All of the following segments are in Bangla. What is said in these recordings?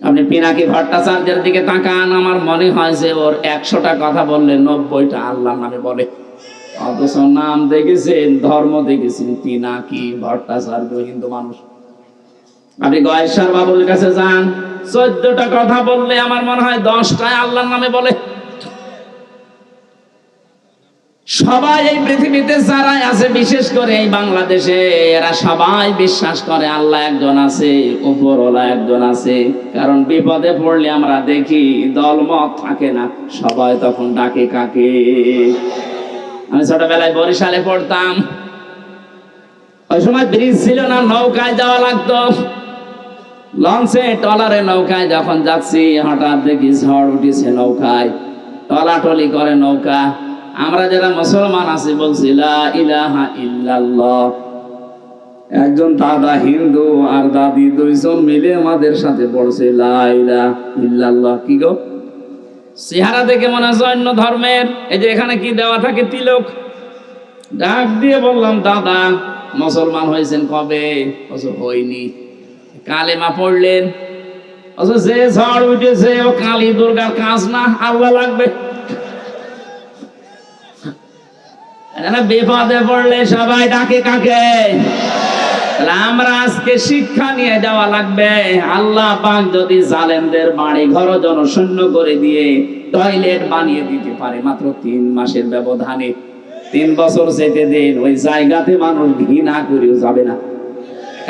আপনি পিনাকি ভট্টাচার্যের দিকে তাকান, আমার মনে হয় যে ওর একশোটা কথা বললে নব্বইটা আল্লাহ নামে বলে। অথচ নাম দেখেছেন, ধর্ম দেখেছেন, পিনাকি ভট্টাচার্য হিন্দু মানুষ। আপনি গয়েশ্বর বাবুর কাছে যান, চোদ্দটা কথা বললে আমার মনে হয় দশটায় আল্লাহর নামে বলে। সবাই এই পৃথিবীতে যারাই আছে, বিশেষ করে এই বাংলাদেশে, এরা সবাই বিশ্বাস করে আল্লাহ একজন আছে, উপরওয়ালা একজন আছে। কারণ বিপদে পড়লে আমরা দেখি দলমত থাকে না, সবাই তখন ডাকে কাকে। আমি ছোটবেলায় বরিশালে পড়তাম। ওই সময় ব্রিজ ছিল না, নৌকায় যাওয়া লাগতো। লঞ্চে টলারে নৌকায় যখন যাচ্ছি, হঠাৎ দেখি ঝড় উঠেছে নৌকায়। টলাটলি করে নৌকা। আমরা যারা মুসলমান আছি বলছি ইলাহা ইল্লাল্লাহ। একজন দাদা হিন্দু আর দাদি দুইজন মিলে আমাদের সাথে পড়ছে ইল্লাল্লাহ। কি গো? চেহারা দেখে মনে হয় অন্য ধর্মের। এই যে এখানে কি দেওয়া থাকে? তিলক। ডাক দিয়ে বললাম, দাদা, মুসলমান হয়েছেন কবে? অথচ হয়নি। কালেমা পড়লেন। যে ঝড় উঠেছে, ও কালী দুর্গার কাজ না, আল্লাহ লাগবে। বিপদে পড়লে সবাই ডাকে কাকে? আমরা আজকে শিক্ষা নিয়ে যাওয়া লাগবে। আল্লাহ পাক যদি জালেমদের বাড়ি ঘর জনশূন্য করে দিয়ে টয়লেট বানিয়ে দিতে পারে, মাত্র তিন মাসের ব্যবধানে। তিন বছর যেতে দিন, ওই জায়গাতে মানুষ ঘৃণা করেও যাবে না।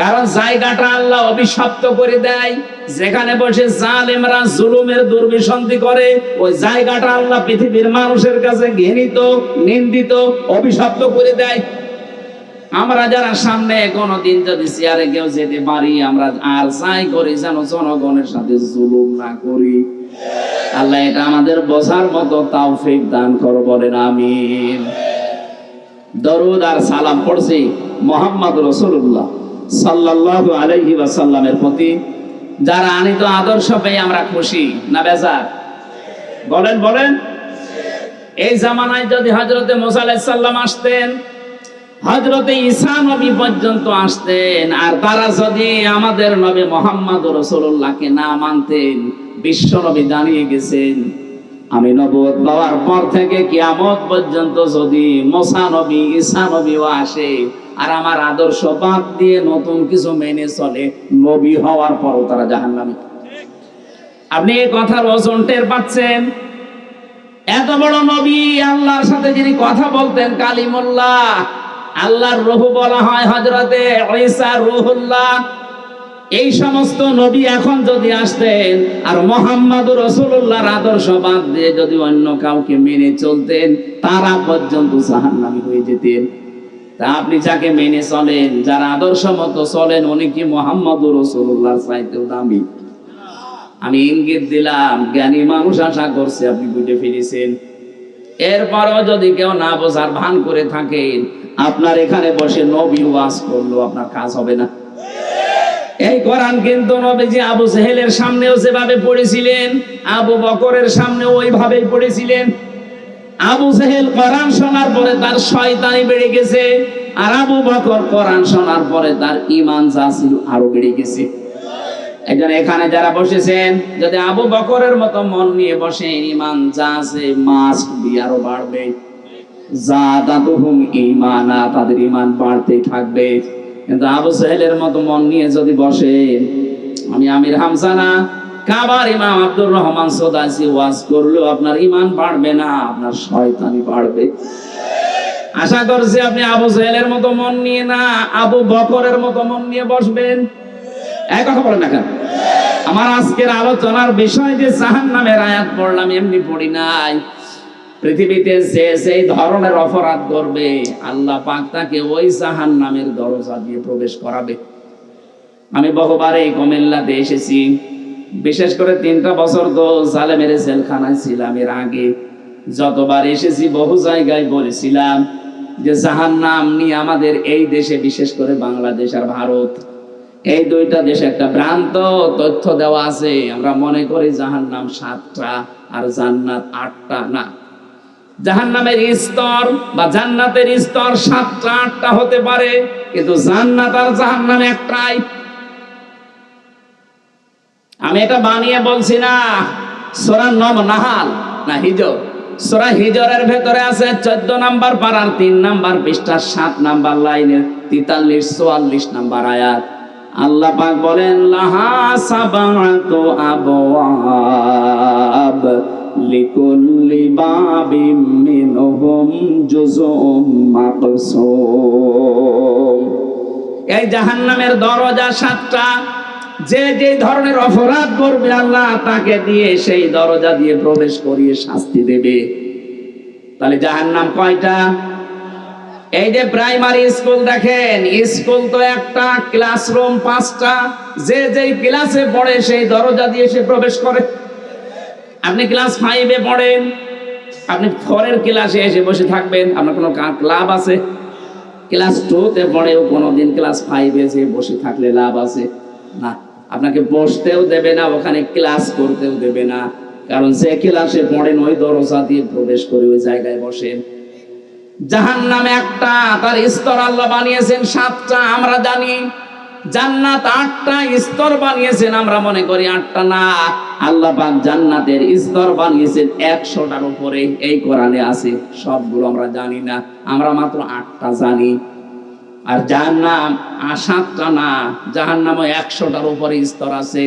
কারণ জায়গাটা আল্লাহ অভিশপ্ত করে দেয়। যেখানে বসে জালেমরা জুলুমের দুর্বিসন্ধি করে, ওই জায়গাটা আল্লাহ পৃথিবীর মানুষের কাছে ঘৃণিত, নিন্দিত, অভিশপ্ত করে দেয়। আমরা যারা সামনে কোনোদিন যদি চেয়ারে কেউ যেতে পারি, আমরা আর চাই করি যেন জনগণের সাথে জুলুম না করি। আল্লাহ এটা আমাদের বোঝার মতো তাওফিক দান করো, বলেন আমিন। দরুদ আর সালাম পড়ছি মোহাম্মদ রসুল্লাহ সাল্লাল্লাহু আলাইহি ওয়াসাল্লামের প্রতি, যারা আনিত আদর্শ পেয়ে আমরা খুশি, না বেজার? বলেন বলেন। এই জামানায় যদি হজরতে মোসা আলাইসাল্লাম আসতেন হজরতে ঈসা নবী পর্যন্ত আসতেন, আর তারা যদি আমাদের নবী মোহাম্মদ রসুল্লাহকে না মানতেন, বিশ্ব নবী জানিয়ে গেছেন। আমি নবুয়ত পাওয়ার পর থেকে কিয়ামত পর্যন্ত যদি মোসা নবী, ঈসা নবীও আসে আর আমার আদর্শ বাদ দিয়ে নতুন কিছু মেনে চলে নবী হওয়ার পরও তারা জাহান্নামী। আপনি এই কথার ওজন টের পাচ্ছেন? এত বড় নবী আল্লাহর সাথে যিনি কথা বলতেন কালিমুল্লাহ, আল্লাহর রহু বলা হয় হজরতে রুহুল্লাহ। এই সমস্ত নবী এখন যদি আসতেন আর মোহাম্মদ রসুল্লাহর আদর্শ বাদ দিয়ে যদি অন্য কাউকে মেনে চলতেন, তারা পর্যন্ত জাহান্নামী হয়ে যেতেন। তা আপনি যাকে মেনে চলেন, যার আদর্শ মতো চলেন, উনি কি মোহাম্মদ রসুল্লাহর চাইতেও দামি? আমি ইঙ্গিত দিলাম, জ্ঞানী মানুষ আশা করছে আপনি বুঝে ফিরেছেন এরপরও যদি কেউ না বোঝার ভান করে থাকেন, আপনার এখানে বসে নবী ওয়াজ করল আপনার কাজ হবে না। এই কোরআন কিন্তু নবীজি আবু সেহেলের সামনেও যেভাবে পড়েছিলেন, আবু বকরের সামনেও ওইভাবেই পড়েছিলেন আবু সেহেল কোরআন শোনার পরে তার শয়তানি বেড়ে গেছে, আর আবু বকর কোরআন শোনার পরে তার ইমান যা ছিল আরও বেড়ে গেছে। একজন এখানে যারা বসেছেন, যদি আবু বকরের মতো মন নিয়ে বসে ইমান যা আছে মাস্ট বি আরও বাড়বে। যা জাদাতুহুম ঈমানা, তাদের ইমান বাড়তেই থাকবে। কিন্তু আবু সাহেলের মতো মন নিয়ে যদি বসেন, আমি আমির হামসানা কাবার ইমাম আব্দুর রহমান সোদাসি ওয়াজ করলেও আপনার ইমান বাড়বে না, আপনার শয়তানি বাড়বে। আশা করছি আপনি আবু সাহেলের মতো মন নিয়ে না, আবু বকরের মতো মন নিয়ে বসবেন। এক কথা বলেন না কেন? আমার আজকের আলোচনার বিষয় যে জাহান নামের আয়াত পড়লাম, এমনি পড়ি নাই। পৃথিবীতে যে সেই ধরনের অপরাধ করবে, আল্লাহ পাক তাকে ওই জাহান নামের দরজা দিয়ে প্রবেশ করাবে। আমি বহুবার এই কমিল্লাতে এসেছি। বিশেষ করে তিনটা বছর তো জালেমের জেলখানায় ছিলাম। এর আগে যতবার এসেছি বহু জায়গায় বলেছিলাম যে জাহান নাম নিয়ে আমাদের এই দেশে, বিশেষ করে বাংলাদেশ আর ভারত, এই দুইটা দেশে একটা ভ্রান্ত তথ্য দেওয়া আছে। আমরা মনে করি জাহান নাম সাতটা আর জান্নাত আটটা না। জাহান নামের স্তর বা জান্নাতের স্তর সাতটা, আটটা হতে পারে, কিন্তু জান্নাত আর জাহান নাম একটাই। আমি এটা বানিয়ে বলছি না। সোরা নম নাহাল, না হিজর। সোরা হিজরের ভেতরে আছে চোদ্দ নাম্বার পাড়ার তিন নাম্বার পৃষ্ঠা সাত নাম্বার লাইনের তেতাল্লিশ, চুয়াল্লিশ নাম্বার আয়াত। আল্লাহ পাক বলেন, লাহা সাবাতু আবওয়াব লিকুল্লি বাবিম মিনহুম জুজুম মাকসুম। এই জাহান্নামের দরজা সাতটা। যে যে ধরনের অপরাধ করবে আল্লাহ তাকে দিয়ে সেই দরজা দিয়ে প্রবেশ করিয়ে শাস্তি দেবে। তাহলে যাহার নাম কয়টা? এই যে প্রাইমারি স্কুল দেখেন, স্কুল তো একটা, ক্লাসরুম পাঁচটা। যে যেই ক্লাসে পড়ে সেই দরজা দিয়ে সে প্রবেশ করে। আপনি ক্লাস ফাইভে পড়েন, আপনি ফরের ক্লাসে এসে বসে থাকবেন, আপনার কোনো লাভ আছে? ক্লাস টুতে পড়েও কোনোদিন ক্লাস ফাইভে এসে বসে থাকলে লাভ আছে? না। আপনাকে বসতেও দেবে না, ওখানে ক্লাস করতেও দেবে না। কারণ যে ক্লাসে পড়েন ওই দরজা দিয়ে প্রবেশ করে ওই জায়গায় বসেন জাহান নামে একটা, তার স্তর আল্লাহ বানিয়েছেন সাতটা, আমরা জানি। জান্নাত আটটা স্তর বানিয়েছেন, আমরা মনে করি আটটা না। আল্লাহ জান্নাতের স্তর বানিয়েছেন একশোটার উপরে। এই কোরআনে আছে, সবগুলো আমরা জানি না। আমরা মাত্র আটটা জানি। আর জাহান্নাম, আর সাতটা না জাহান্নামও একশোটার উপরে স্তর আছে।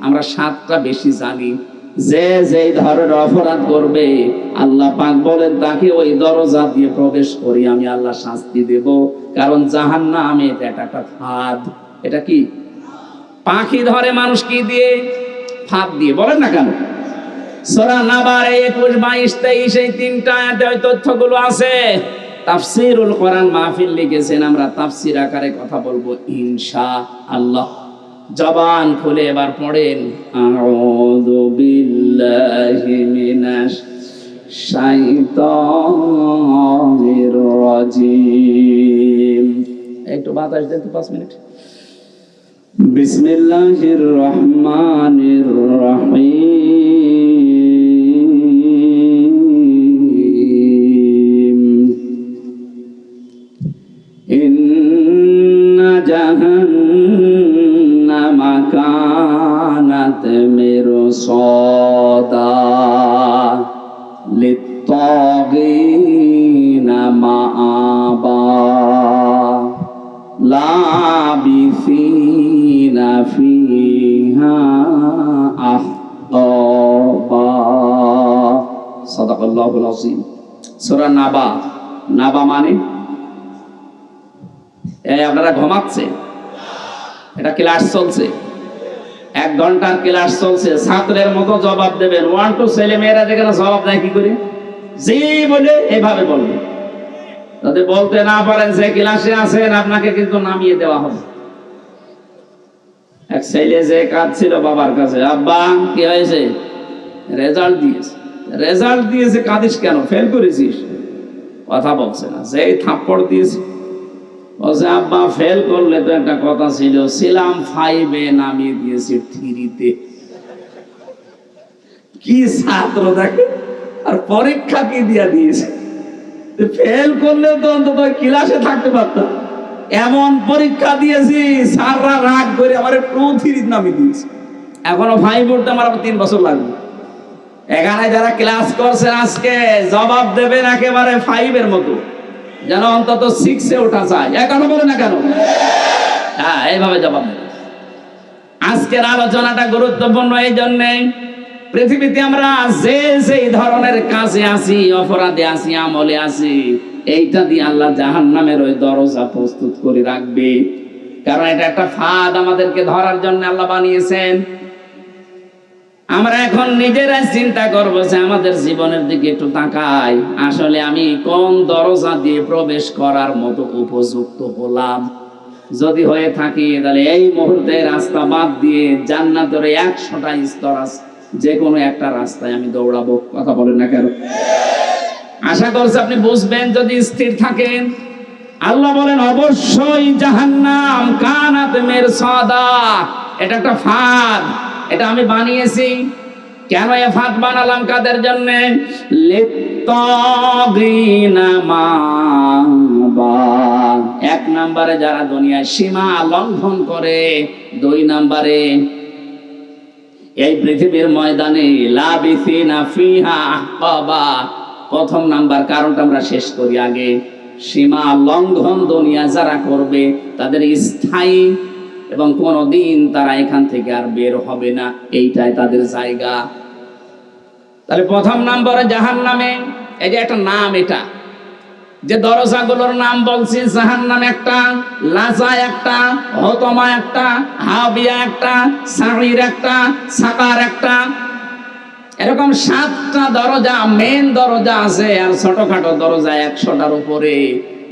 আমরা সাতটা বেশি জানি। যে যেই ধরনের অপরাধ করবে, আল্লাহ পাক বলেন, তাকে ওই দরজা দিয়ে প্রবেশ করি আমি, আল্লাহ শাস্তি দেব। কারণ জাহান্নাম এটা একটা ফাঁদ। এটা কি? পাখি ধরে মানুষ কি দিয়ে? ফাঁদ দিয়ে। বলেন না কেন? সোরা নাবার একুশ, বাইশ, তেইশ, এই তিনটা তথ্যগুলো আছে। তাফসিরুল কোরআন মাহফিল লিখেছেন, আমরা তাফসির আকারে কথা বলব ইনশা আল্লাহ জবান খুলে এবার পড়েন, আউযু বিল্লাহি মিনাশ শাইতানির রাজিম। একটু বাতাস দেন তো পাঁচ মিনিট। বিসমিল্লাহির রহমানির রহিম। لابثين فيها أحقابا صدق الله العظيم سورة নাবা নাবা মানে এই আপনারা ঘুমাচ্ছে এটা ক্লাস চলছে এক ঘন্টার ক্লাস চলছে ছাত্রের মতো জবাব দেবেন ওয়ান টু ছেলে মেয়েরা যেখানে জবাব দেয় কি করে জি বলে এভাবে বলবে যদি বলতে না পারেন যে ক্লাসে আছেন আপনাকে কিন্তু নামিয়ে দেওয়া হবে এক ছেলে যে কাজ ছিল বাবার কাছে, আব্বা, কি হয়েছে? রেজাল্ট দিয়েছে। রেজাল্ট দিয়েছে, কাঁদিস কেন? ফেল করেছিস? কথা বলছে না, যেই থাপ্পড় দিয়েছে। বলছে, আব্বা, ফেল করলে তো একটা কথা ছিল, ছিলাম ফাইভে নামিয়ে দিয়েছি থ্রিতে। কি ছাত্র দেখে? আর পরীক্ষা কি দিয়া দিয়েছে? ফেল করলে তো অন্তত ক্লাসে থাকতে পারতাম। এমন পরীক্ষা দিয়েছি সাররা রাগ করে আমার টু থ্রি নামিয়ে দিয়েছি। এখনও ফাইভ উঠতে আমার তিন বছর লাগবে। এখানে যারা ক্লাস করছেন আজকে, জবাব দেবেন একেবারে ফাইভের মতো। যেন অন্তত সিক্সে ওঠা যায়। এখনও বলে না কেন? হ্যাঁ এইভাবে জবাব দেবেন। আজকের আলোচনাটা গুরুত্বপূর্ণ এই জন্যে পৃথিবীতে আমরা যে যেই ধরনের কাজে আছি অপরাধে আছি আমলে আছি এইটা দিয়ে আল্লাহ জাহান নামের ওই দরজা প্রস্তুত করে রাখবে। কারণ এটা একটা ফাঁদ আমাদেরকে ধরার জন্য আল্লাহ বানিয়েছেন। আমরা এখন নিজেরাই চিন্তা করব যে আমাদের জীবনের দিকে একটু তাকাই। আসলে আমি কোন দরজা দিয়ে প্রবেশ করার মতো উপযুক্ত হলাম? যদি হয়ে থাকি, তাহলে এই মুহূর্তে রাস্তা বাদ দিয়ে জান্নাতের একশোটা স্তর আছে যে কোনো একটা রাস্তায় আমি দৌড়াবো। কথা বলেন না কেন? আশা করছি আপনি বুঝবেন, যদি স্থির থাকেন। আল্লাহ বলেন, অবশ্যই জাহান্নাম, কানাত মের সদা এটা একটা ফাঁদ। এটা আমি বানিয়েছি। কেন এ ফাঁদ বানালাম কাদের জন্য? এক নম্বরে যারা দুনিয়ায় সীমা লঙ্ঘন করে, দুই নম্বরে এই পৃথিবীর ময়দানে লাবিথিনা ফিহা আহকাবা। প্রথম নাম্বার কারণটা আমরা শেষ করি আগে। সীমা লঙ্ঘন দুনিয়া যারা করবে, তাদের স্থায়ী এবং কোনোদিন তারা এখান থেকে আর বের হবে না। এইটাই তাদের জায়গা। তাহলে প্রথম নম্বরে জাহান নামে এই যে একটা নাম এটা, যে দরজাগুলোর নাম বলছি জাহান নাম একটা, লাজা একটা, হতমা একটা, হাবিয়া একটা সাহির একটা, সাকার একটা এরকম সাতটা দরজা মেন দরজা আছে আর ছোটখাটো দরজা একশোটার উপরে।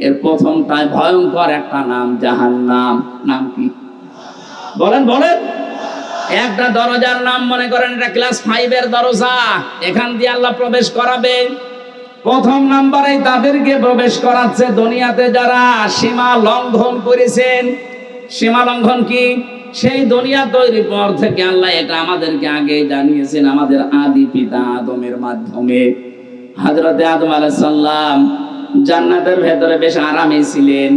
এর প্রথমটায় ভয়ঙ্কর একটা নাম জাহান নাম নাম কি? বলেন বলেন। একটা দরজার নাম মনে করেন, এটা ক্লাস ফাইভের দরজা। এখান দিয়ে আল্লাহ প্রবেশ করাবে। প্রথম নাম্বারে তাদেরকে প্রবেশ করাচ্ছে দুনিয়াতে যারা সীমা লঙ্ঘন করেছেন। সীমা লঙ্ঘন কি? সেই দুনিয়া তৈরির পর থেকে আল্লাহ এটা আমাদেরকে আগে জানিয়েছেন আমাদের আদি পিতা আদমের মাধ্যমে। হজরতে আদম সালাম জান্নাতের ভেতরে বেশ আরামে ছিলেন,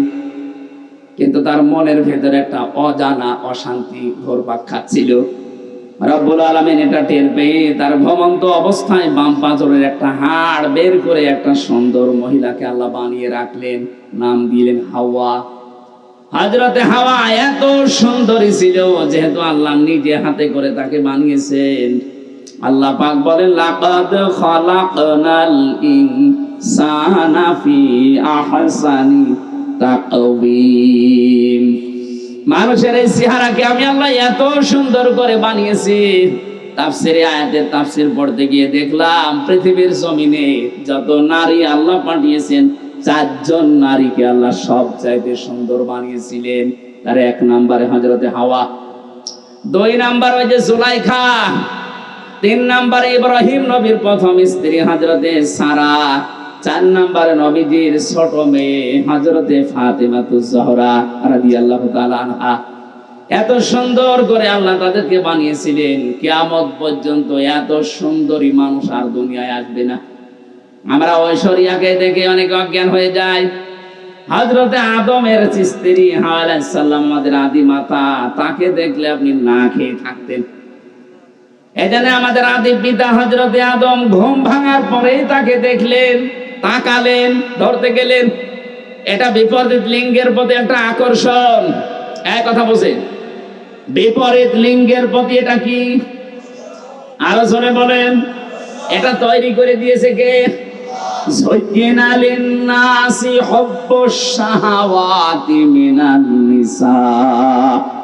কিন্তু তার মনের ভেতরে একটা অজানা অশান্তি ঘোরপাক খাচ্ছিল। রব্বুল আলমিন এটা টের পেয়ে তার ভ্রমন্ত অবস্থায় বাম পাঁচরের একটা হাড় বের করে একটা সুন্দর মহিলাকে আল্লাহ বানিয়ে রাখলেন, নাম দিলেন হাওয়া। হাজরতে হাওয়া এত সুন্দরী ছিল, যেহেতু আল্লাহ নিজে হাতে করে তাকে বানিয়েছেন। আল্লাহ পাক বলেন, লাকাদ খালাকনাল ইনসানা ফি আহসানি তাকওয়িম। মানুষের এই চেহারাকে আমি আল্লাহ এত সুন্দর করে বানিয়েছি। তাফসিরে আয়াতের তাফসির পড়তে গিয়ে দেখলাম, পৃথিবীর জমিনে যত নারী আল্লাহ পাঠিয়েছেন চারজন নারীকে আল্লাহ সব চাইতে সুন্দর বানিয়েছিলেন। তার এক নাম্বারে হজরতে হাওয়া। দুই নাম্বার ওই যে জুলাইখা। তিন নাম্বারে ইব্রাহিম নবীর প্রথম স্ত্রী হজরতে সারা। চার নাম্বারে নবীজির ছোট মেয়ে হজরতে ফাতেমাতু জহরা রাদিয়াল্লাহু এত সুন্দর করে আল্লাহ তাদেরকে বানিয়েছিলেন। কিয়ামত পর্যন্ত এত সুন্দরী মানুষ আর দুনিয়ায় আসবে না। আমরা ঐশ্বরিয়াকে দেখে অনেক অজ্ঞান হয়ে যায় হজরতে আদমের স্ত্রী হাওয়া আলাইহিস আমাদের আদি মাতা, তাকে দেখলে আপনি না খেয়ে থাকতেন। এজন্য আমাদের আদি পিতা হজরতে আদম ঘুম ভাঙার পরেই তাকে দেখলেন, তাকালেন, ধরতে গেলেন। এটা বিপরীত লিঙ্গের প্রতি একটা আকর্ষণ। এক কথা বলছেন বিপরীত লিঙ্গের প্রতি এটা কি? আরও জোরে বলেন, এটা তৈরি করে দিয়েছে কে? زين للناس حب الشهوات من النساء